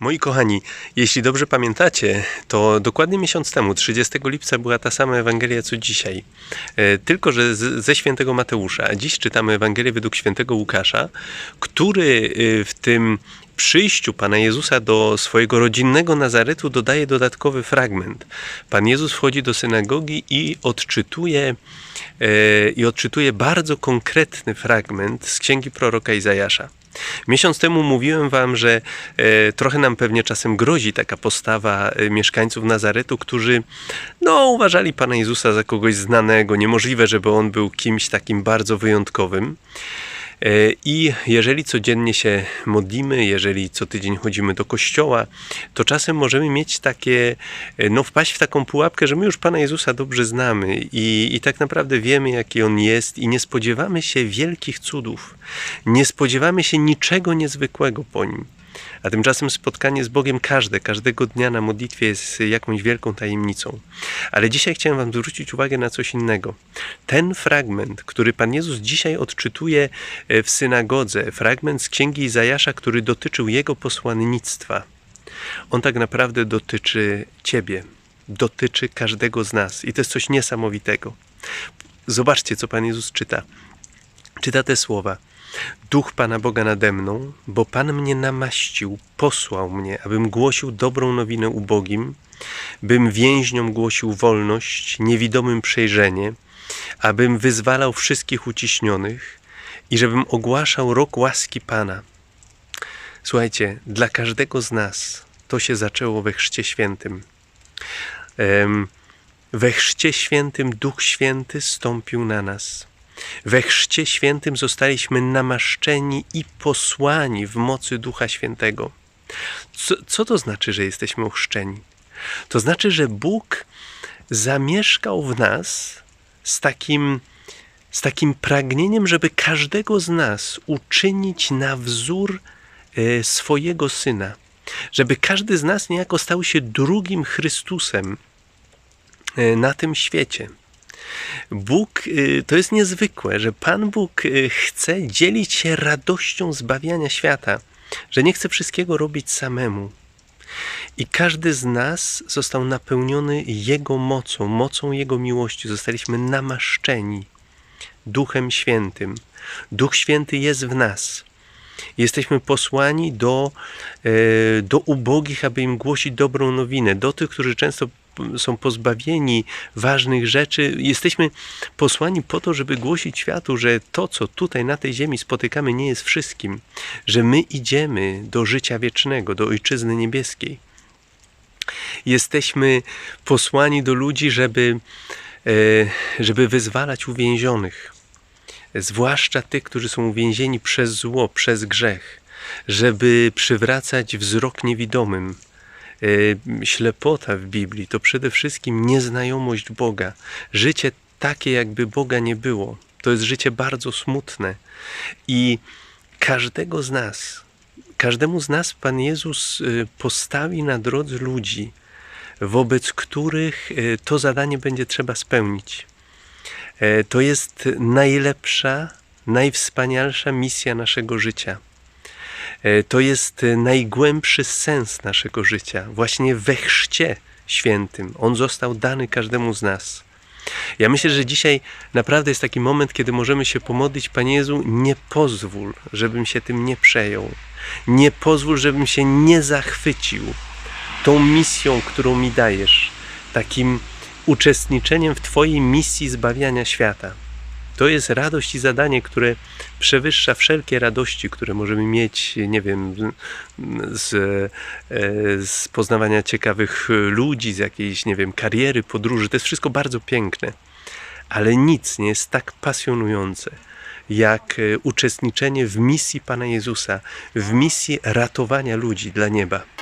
Moi kochani, jeśli dobrze pamiętacie, to dokładnie miesiąc temu, 30 lipca, była ta sama Ewangelia co dzisiaj. E, Tylko, że z, ze świętego Mateusza. Dziś czytamy Ewangelię według świętego Łukasza, który e, w tym przyjściu Pana Jezusa do swojego rodzinnego Nazaretu dodaje dodatkowy fragment. Pan Jezus wchodzi do synagogi i odczytuje, e, i odczytuje bardzo konkretny fragment z księgi proroka Izajasza. Miesiąc temu mówiłem wam, że e, trochę nam pewnie czasem grozi taka postawa e, mieszkańców Nazaretu, którzy no, uważali Pana Jezusa za kogoś znanego. Niemożliwe, żeby on był kimś takim bardzo wyjątkowym. E, I jeżeli codziennie się modlimy, jeżeli co tydzień chodzimy do kościoła, to czasem możemy mieć takie, e, no wpaść w taką pułapkę, że my już Pana Jezusa dobrze znamy i, i tak naprawdę wiemy, jaki On jest i nie spodziewamy się wielkich cudów. Nie spodziewamy się niczego niezwykłego po Nim. A tymczasem spotkanie z Bogiem każde, każdego dnia na modlitwie jest jakąś wielką tajemnicą. Ale dzisiaj chciałem Wam zwrócić uwagę na coś innego. Ten fragment, który Pan Jezus dzisiaj odczytuje e, w synagodze, fragment z księgi Izajasza, który dotyczył Jego posłannictwa, on tak naprawdę dotyczy Ciebie, dotyczy każdego z nas. I to jest coś niesamowitego. Zobaczcie, co Pan Jezus czyta. Czyta te słowa. Duch Pana Boga nade mną, bo Pan mnie namaścił, posłał mnie, abym głosił dobrą nowinę ubogim, bym więźniom głosił wolność, niewidomym przejrzenie, abym wyzwalał wszystkich uciśnionych i żebym ogłaszał rok łaski Pana. Słuchajcie, dla każdego z nas to się zaczęło we Chrzcie Świętym. We Chrzcie Świętym Duch Święty stąpił na nas. We Chrzcie Świętym zostaliśmy namaszczeni i posłani w mocy Ducha Świętego. Co, co to znaczy, że jesteśmy ochrzczeni? To znaczy, że Bóg zamieszkał w nas z takim, z takim pragnieniem, żeby każdego z nas uczynić na wzór e, swojego Syna. Żeby każdy z nas niejako stał się drugim Chrystusem e, na tym świecie. Bóg, y, to jest niezwykłe, że Pan Bóg y, chce dzielić się radością zbawiania świata, że nie chce wszystkiego robić samemu. I każdy z nas został napełniony Jego mocą, mocą Jego miłości. Zostaliśmy namaszczeni Duchem Świętym. Duch Święty jest w nas. Jesteśmy posłani do, e, do ubogich, aby im głosić dobrą nowinę, do tych, którzy często są pozbawieni ważnych rzeczy. Jesteśmy posłani po to, żeby głosić światu, że to, co tutaj na tej ziemi spotykamy, nie jest wszystkim, że my idziemy do życia wiecznego, do Ojczyzny Niebieskiej. Jesteśmy posłani do ludzi, żeby, e, żeby wyzwalać uwięzionych, zwłaszcza tych, którzy są uwięzieni przez zło, przez grzech, żeby przywracać wzrok niewidomym, ślepota w Biblii to przede wszystkim nieznajomość Boga. Życie takie, jakby Boga nie było. To jest życie bardzo smutne. I każdego z nas, każdemu z nas Pan Jezus y, postawi na drodze ludzi, wobec których y, to zadanie będzie trzeba spełnić. To jest najlepsza, najwspanialsza misja naszego życia. E, to jest e, najgłębszy sens naszego życia, właśnie we chrzcie świętym. On został dany każdemu z nas. Ja myślę, że dzisiaj naprawdę jest taki moment, kiedy możemy się pomodlić, Panie Jezu, nie pozwól, żebym się tym nie przejął. Nie pozwól, żebym się nie zachwycił tą misją, którą mi dajesz, takim uczestniczeniem w Twojej misji zbawiania świata. To jest radość i zadanie, które przewyższa wszelkie radości, które możemy mieć, nie wiem, z, e, z poznawania ciekawych ludzi, z jakiejś, nie wiem, kariery, podróży. To jest wszystko bardzo piękne, ale nic nie jest tak pasjonujące jak e, uczestniczenie w misji Pana Jezusa, w misji ratowania ludzi dla nieba.